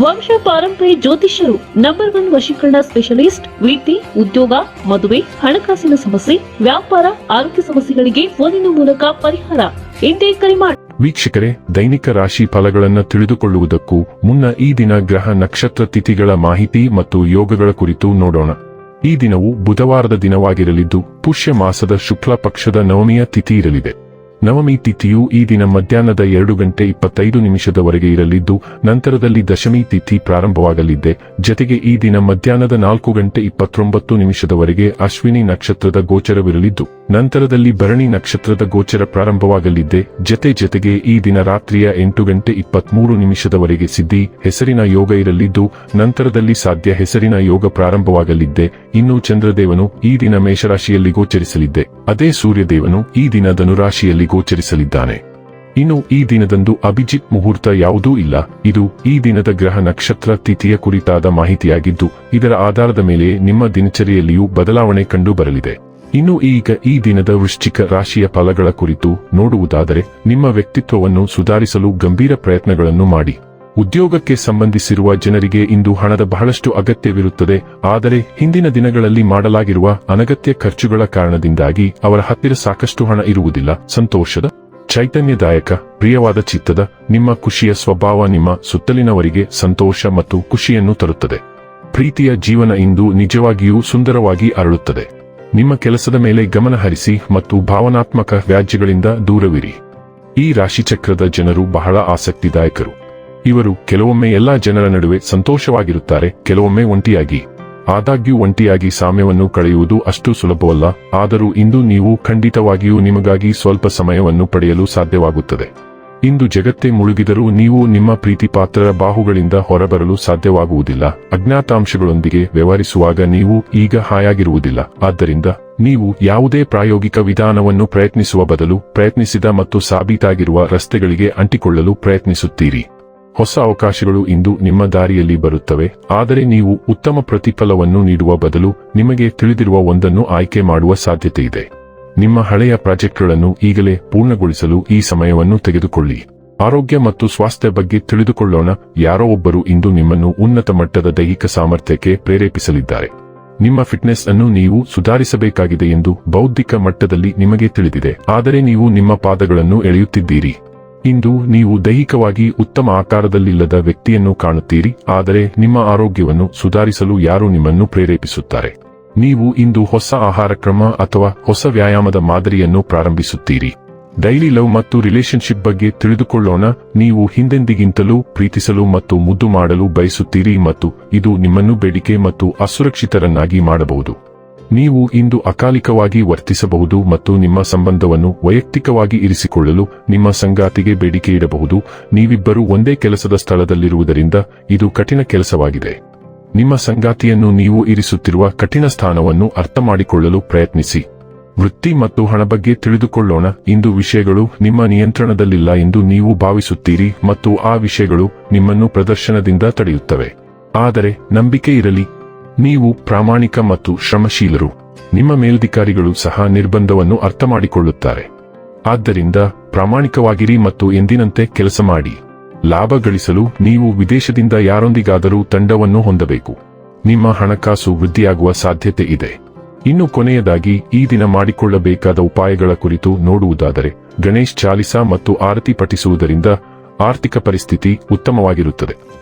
ವಂಶ ಪಾರಂಪರ್ಯ ಜ್ಯೋತಿಷ್ಯರು ನಂಬರ್ ಒನ್ ವಶೀಕರಣ ಸ್ಪೆಷಲಿಸ್ಟ್ ವೃತ್ತಿ ಉದ್ಯೋಗ, ಮದುವೆ, ಹಣಕಾಸಿನ ಸಮಸ್ಯೆ, ವ್ಯಾಪಾರ, ಆರೋಗ್ಯ ಸಮಸ್ಯೆಗಳಿಗೆ ಫೋನಿನ ಮೂಲಕ ಪರಿಹಾರ. ಎಂದೇ ಕರೆ ಮಾಡಿ ವೀಕ್ಷಕರೇ, ದೈನಿಕ ರಾಶಿ ಫಲಗಳನ್ನು ತಿಳಿದುಕೊಳ್ಳುವುದಕ್ಕೂ ಮುನ್ನ ಈ ದಿನ ಗ್ರಹ ನಕ್ಷತ್ರ ತಿಥಿಗಳ ಮಾಹಿತಿ ಮತ್ತು ಯೋಗಗಳ ಕುರಿತು ನೋಡೋಣ. ಈ ದಿನವು ಬುಧವಾರದ ದಿನವಾಗಿರಲಿದ್ದು, ಪುಷ್ಯ ಮಾಸದ ಶುಕ್ಲ ಪಕ್ಷದ ನವಮಿಯ ತಿಥಿ ಇರಲಿದೆ. ನವಮಿ ತಿಥಿಯು ಈ ದಿನ ಮಧ್ಯಾಹ್ನದ ಎರಡು ಗಂಟೆ ಇಪ್ಪತ್ತೈದು ನಿಮಿಷದವರೆಗೆ ಇರಲಿದ್ದು, ನಂತರದಲ್ಲಿ ದಶಮಿ ತಿಥಿ ಪ್ರಾರಂಭವಾಗಲಿದೆ. ಜತೆಗೆ ಈ ದಿನ ಮಧ್ಯಾಹ್ನದ ನಾಲ್ಕು ಗಂಟೆ ಇಪ್ಪತ್ತೊಂಬತ್ತು ನಿಮಿಷದವರೆಗೆ ಅಶ್ವಿನಿ ನಕ್ಷತ್ರದ ಗೋಚರವಿರಲಿದ್ದು, ನಂತರದಲ್ಲಿ ಭರಣಿ ನಕ್ಷತ್ರದ ಗೋಚರ ಪ್ರಾರಂಭವಾಗಲಿದೆ. ಜತೆ ಜತೆಗೆ ಈ ದಿನ ರಾತ್ರಿಯ ಎಂಟು ಗಂಟೆ ಇಪ್ಪತ್ಮೂರು ನಿಮಿಷದವರೆಗೆ ಸಿದ್ಧಿ, ಹೆಸರಿನ ಯೋಗ ಇರಲಿದ್ದು, ನಂತರದಲ್ಲಿ ಸಾಧ್ಯ ಹೆಸರಿನ ಯೋಗ ಪ್ರಾರಂಭವಾಗಲಿದೆ. ಇನ್ನು ಚಂದ್ರದೇವನು ಈ ದಿನ ಮೇಷರಾಶಿಯಲ್ಲಿ ಗೋಚರಿಸಲಿದ್ದೆ. ಅದೇ ಸೂರ್ಯದೇವನು ಈ ದಿನ ಧನುರಾಶಿಯಲ್ಲಿ ಗೋಚರಿಸಲಿದ್ದಾನೆ. ಇನ್ನು ಈ ದಿನದಂದು ಅಭಿಜಿತ್ ಮುಹೂರ್ತ ಯಾವುದೂ ಇಲ್ಲ. ಇದು ಈ ದಿನದ ಗ್ರಹ ನಕ್ಷತ್ರ ತಿಥಿಯ ಕುರಿತಾದ ಮಾಹಿತಿಯಾಗಿದ್ದು, ಇದರ ಆಧಾರದ ಮೇಲೆ ನಿಮ್ಮ ದಿನಚರಿಯಲ್ಲಿಯೂ ಬದಲಾವಣೆ ಕಂಡು ಬರಲಿದೆ. ಇನ್ನು ಈಗ ಈ ದಿನದ ವೃಶ್ಚಿಕ ರಾಶಿಯ ಫಲಗಳ ಕುರಿತು ನೋಡುವುದಾದರೆ, ನಿಮ್ಮ ವ್ಯಕ್ತಿತ್ವವನ್ನು ಸುಧಾರಿಸಲು ಗಂಭೀರ ಪ್ರಯತ್ನಗಳನ್ನು ಮಾಡಿ. ಉದ್ಯೋಗಕ್ಕೆ ಸಂಬಂಧಿಸಿರುವ ಜನರಿಗೆ ಇಂದು ಹಣದ ಬಹಳಷ್ಟು ಅಗತ್ಯವಿರುತ್ತದೆ. ಆದರೆ ಹಿಂದಿನ ದಿನಗಳಲ್ಲಿ ಮಾಡಲಾಗಿರುವ ಅನಗತ್ಯ ಖರ್ಚುಗಳ ಕಾರಣದಿಂದಾಗಿ ಅವರ ಹತ್ತಿರ ಸಾಕಷ್ಟು ಹಣ ಇರುವುದಿಲ್ಲ. ಸಂತೋಷದ, ಚೈತನ್ಯದಾಯಕ, ಪ್ರಿಯವಾದ ಚಿತ್ತದ, ನಿಮ್ಮ ಖುಷಿಯ ಸ್ವಭಾವ ನಿಮ್ಮ ಸುತ್ತಲಿನವರಿಗೆ ಸಂತೋಷ ಮತ್ತು ಖುಷಿಯನ್ನು ತರುತ್ತದೆ. ಪ್ರೀತಿಯ ಜೀವನ ಇಂದು ನಿಜವಾಗಿಯೂ ಸುಂದರವಾಗಿ ಅರಳುತ್ತದೆ. ನಿಮ್ಮ ಕೆಲಸದ ಮೇಲೆ ಗಮನ ಹರಿಸಿ ಮತ್ತು ಭಾವನಾತ್ಮಕ ವ್ಯಾಜ್ಯಗಳಿಂದ ದೂರವಿರಿ. ಈ ರಾಶಿಚಕ್ರದ ಜನರು ಬಹಳ ಆಸಕ್ತಿದಾಯಕರು. ಇವರು ಕೆಲವೊಮ್ಮೆ ಎಲ್ಲಾ ಜನರ ನಡುವೆ ಸಂತೋಷವಾಗಿರುತ್ತಾರೆ, ಕೆಲವೊಮ್ಮೆ ಒಂಟಿಯಾಗಿ. ಆದಾಗ್ಯೂ ಒಂಟಿಯಾಗಿ ಸಾಮ್ಯವನ್ನು ಕಳೆಯುವುದು ಅಷ್ಟು ಸುಲಭವಲ್ಲ, ಆದರೂ ಇಂದು ನೀವು ಖಂಡಿತವಾಗಿಯೂ ನಿಮಗಾಗಿ ಸ್ವಲ್ಪ ಸಮಯವನ್ನು ಪಡೆಯಲು ಸಾಧ್ಯವಾಗುತ್ತದೆ. ಇಂದು ಜಗತ್ತೇ ಮುಳುಗಿದರೂ ನೀವು ನಿಮ್ಮ ಪ್ರೀತಿಪಾತ್ರರ ಬಾಹುಗಳಿಂದ ಹೊರಬರಲು ಸಾಧ್ಯವಾಗುವುದಿಲ್ಲ, ಅಜ್ಞಾತಾಂಶಗಳೊಂದಿಗೆ ವ್ಯವಹರಿಸುವಾಗ ನೀವು ಈಗ ಹಾಯಾಗಿರುವುದಿಲ್ಲ, ಆದ್ದರಿಂದ ನೀವು ಯಾವುದೇ ಪ್ರಾಯೋಗಿಕ ವಿಧಾನವನ್ನು ಪ್ರಯತ್ನಿಸುವ ಬದಲು ಪ್ರಯತ್ನಿಸಿದ ಮತ್ತು ಸಾಬೀತಾಗಿರುವ ರಸ್ತೆಗಳಿಗೆ ಅಂಟಿಕೊಳ್ಳಲು ಪ್ರಯತ್ನಿಸುತ್ತೀರಿ. ಹೊಸ ಅವಕಾಶಗಳು ಇಂದು ನಿಮ್ಮ ದಾರಿಯಲ್ಲಿ ಬರುತ್ತವೆ, ಆದರೆ ನೀವು ಉತ್ತಮ ಪ್ರತಿಫಲವನ್ನು ನೀಡುವ ಬದಲು ನಿಮಗೆ ತಿಳಿದಿರುವ ಒಂದನ್ನು ಆಯ್ಕೆ ಮಾಡುವ ಸಾಧ್ಯತೆ ಇದೆ. ನಿಮ್ಮ ಹಳೆಯ ಪ್ರಾಜೆಕ್ಟ್ಗಳನ್ನು ಈಗಲೇ ಪೂರ್ಣಗೊಳಿಸಲು ಈ ಸಮಯವನ್ನು ತೆಗೆದುಕೊಳ್ಳಿ. ಆರೋಗ್ಯ ಮತ್ತು ಸ್ವಾಸ್ಥ್ಯ ಬಗ್ಗೆ ತಿಳಿದುಕೊಳ್ಳೋಣ, ಯಾರೋ ಒಬ್ಬರು ಇಂದು ನಿಮ್ಮನ್ನು ಉನ್ನತ ಮಟ್ಟದ ದೈಹಿಕ ಸಾಮರ್ಥ್ಯಕ್ಕೆ ಪ್ರೇರೇಪಿಸಲಿದ್ದಾರೆ. ನಿಮ್ಮ ಫಿಟ್ನೆಸ್ ಅನ್ನು ನೀವು ಸುಧಾರಿಸಬೇಕಾಗಿದೆ ಎಂದು ಬೌದ್ಧಿಕ ಮಟ್ಟದಲ್ಲಿ ನಿಮಗೆ ತಿಳಿದಿದೆ, ಆದರೆ ನೀವು ನಿಮ್ಮ ಪಾದಗಳನ್ನು ಎಳೆಯುತ್ತಿದ್ದೀರಿ. ಇಂದು ನೀವು ದೈಹಿಕವಾಗಿ ಉತ್ತಮ ಆಕಾರದಲ್ಲಿಲ್ಲದ ವ್ಯಕ್ತಿಯನ್ನು ಕಾಣುತ್ತೀರಿ, ಆದರೆ ನಿಮ್ಮ ಆರೋಗ್ಯವನ್ನು ಸುಧಾರಿಸಲು ಯಾರು ನಿಮ್ಮನ್ನು ಪ್ರೇರೇಪಿಸುತ್ತಾರೆ? ನೀವು ಇಂದು ಹೊಸ ಆಹಾರ ಕ್ರಮ ಅಥವಾ ಹೊಸ ವ್ಯಾಯಾಮದ ಮಾದರಿಯನ್ನು ಪ್ರಾರಂಭಿಸುತ್ತೀರಿ. ಡೈಲಿ ಲವ್ ಮತ್ತು ರಿಲೇಶನ್ಶಿಪ್ ಬಗ್ಗೆ ತಿಳಿದುಕೊಳ್ಳೋಣ, ನೀವು ಹಿಂದೆಂದಿಗಿಂತಲೂ ಪ್ರೀತಿಸಲು ಮತ್ತು ಮುದ್ದು ಮಾಡಲು ಬಯಸುತ್ತೀರಿ ಮತ್ತು ಇದು ನಿಮ್ಮನ್ನು ಬೇಡಿಕೆ ಮತ್ತು ಅಸುರಕ್ಷಿತರನ್ನಾಗಿ ಮಾಡಬಹುದು. ನೀವು ಇಂದು ಅಕಾಲಿಕವಾಗಿ ವರ್ತಿಸಬಹುದು ಮತ್ತು ನಿಮ್ಮ ಸಂಬಂಧವನ್ನು ವೈಯಕ್ತಿಕವಾಗಿ ಇರಿಸಿಕೊಳ್ಳಲು ನಿಮ್ಮ ಸಂಗಾತಿಗೆ ಬೇಡಿಕೆ ಇಡಬಹುದು. ನೀವಿಬ್ಬರು ಒಂದೇ ಕೆಲಸದ ಸ್ಥಳದಲ್ಲಿರುವುದರಿಂದ ಇದು ಕಠಿಣ ಕೆಲಸವಾಗಿದೆ. ನಿಮ್ಮ ಸಂಗಾತಿಯನ್ನು ನೀವು ಇರಿಸುತ್ತಿರುವ ಕಠಿಣ ಸ್ಥಾನವನ್ನು ಅರ್ಥಮಾಡಿಕೊಳ್ಳಲು ಪ್ರಯತ್ನಿಸಿ. ವೃತ್ತಿ ಮತ್ತು ಹಣ ಬಗ್ಗೆ ತಿಳಿದುಕೊಳ್ಳೋಣ. ಇಂದು ವಿಷಯಗಳು ನಿಮ್ಮ ನಿಯಂತ್ರಣದಲ್ಲಿಲ್ಲ ಎಂದು ನೀವು ಭಾವಿಸುತ್ತೀರಿ ಮತ್ತು ಆ ವಿಷಯಗಳು ನಿಮ್ಮನ್ನು ಪ್ರದರ್ಶನದಿಂದ ತಡೆಯುತ್ತವೆ. ಆದರೆ ನಂಬಿಕೆ ಇರಲಿ. ನೀವು ಪ್ರಾಮಾಣಿಕ ಮತ್ತು ಶ್ರಮಶೀಲರು. ನಿಮ್ಮ ಮೇಲಧಿಕಾರಿಗಳು ಸಹ ನಿರ್ಬಂಧವನ್ನು ಅರ್ಥಮಾಡಿಕೊಳ್ಳುತ್ತಾರೆ. ಆದ್ದರಿಂದ ಪ್ರಾಮಾಣಿಕವಾಗಿರಿ ಮತ್ತು ಎಂದಿನಂತೆ ಕೆಲಸ ಮಾಡಿ. ಲಾಭ ಗಳಿಸಲು ನೀವು ವಿದೇಶದಿಂದ ಯಾರೊಂದಿಗಾದರೂ ತಂಡವನ್ನು ಹೊಂದಬೇಕು. ನಿಮ್ಮ ಹಣಕಾಸು ವೃದ್ಧಿಯಾಗುವ ಸಾಧ್ಯತೆ ಇದೆ. ಇನ್ನು ಕೊನೆಯದಾಗಿ ಈ ದಿನ ಮಾಡಿಕೊಳ್ಳಬೇಕಾದ ಉಪಾಯಗಳ ಕುರಿತು ನೋಡುವುದಾದರೆ, ಗಣೇಶ್ ಚಾಲಿಸಾ ಮತ್ತು ಆರತಿ ಪಠಿಸುವುದರಿಂದ ಆರ್ಥಿಕ ಪರಿಸ್ಥಿತಿ ಉತ್ತಮವಾಗಿರುತ್ತದೆ.